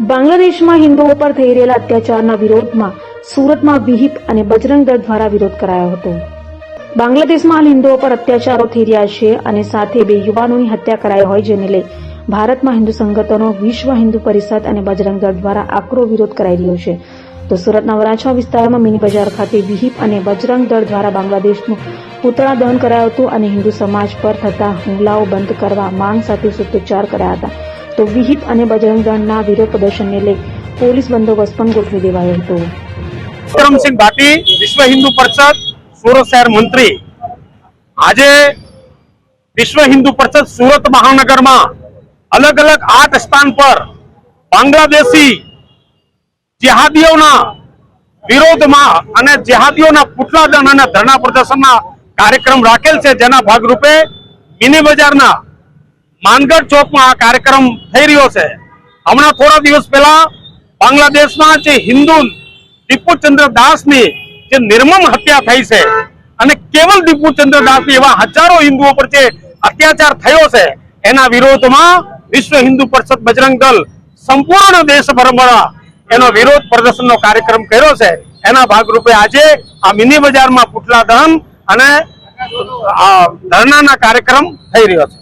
બાંગ્લાદેશમાં હિન્દુઓ પર થઈ રહેલા અત્યાચારના વિરોધમાં સુરતમાં વિહિપ અને બજરંગ દળ દ્વારા વિરોધ કરાયો હતો. બાંગ્લાદેશમાં હાલ હિન્દુઓ પર અત્યાચારો થઈ રહ્યા છે અને સાથે બે યુવાનોની હત્યા કરાઈ હોય જેને લઈ ભારતમાં હિન્દુ સંગઠનો, વિશ્વ હિન્દુ પરિષદ અને બજરંગ દળ દ્વારા આકરો વિરોધ કરાઈ રહ્યો છે. તો સુરતના વરાછા વિસ્તારમાં મિની બજાર ખાતે વિહિપ અને બજરંગ દળ દ્વારા બાંગ્લાદેશનું પૂતળા દહન કરાયું હતું અને હિન્દુ સમાજ પર થતા હુમલાઓ બંધ કરવા માંગ સાથે સૂત્રોચ્ચાર કર્યા હતા. તો વિહિપ અને બજરંગ દળના વિરોધ પ્રદર્શનને લઈ પોલીસ બંદોબસ્ત પણ ગોઠવી દેવાયો હતો. વિક્રમસિંહ ભાટી, વિશ્વ હિન્દુ પરિષદ, સુરત શહેર મંત્રી. આજે વિશ્વ હિન્દુ પરિષદ સુરત મહાનગરમાં અલગ અલગ આઠ સ્થાન પર બાંગ્લાદેશી જેહાદીઓના વિરોધમાં અને જેહાદીઓના પુતળા દહન અને ધરણા પ્રદર્શનના કાર્યક્રમ રાખેલ છે. જેના ભાગરૂપે મિની બજારના માનગઢ ચોકમાં આ કાર્યક્રમ થઈ રહ્યો છે. હમણાં થોડા દિવસ પહેલા બાંગ્લાદેશમાં જે હિન્દુ દીપુચંદ્ર દાસની જે નિર્મમ હત્યા થઈ છે અને કેવલ દીપુચંદ્ર દાસની એવા હજારો હિન્દુઓ પર જે અત્યાચાર થયો છે, એના વિરોધમાં વિશ્વ હિન્દુ પરિષદ બજરંગ દળ સંપૂર્ણ દેશભરમાં એનો વિરોધ પ્રદર્શનનો કાર્યક્રમ કર્યો છે. એના ભાગરૂપે આજે આ મિની બજારમાં પુટલા દહન અને ધરણાના કાર્યક્રમ થઈ રહ્યો છે.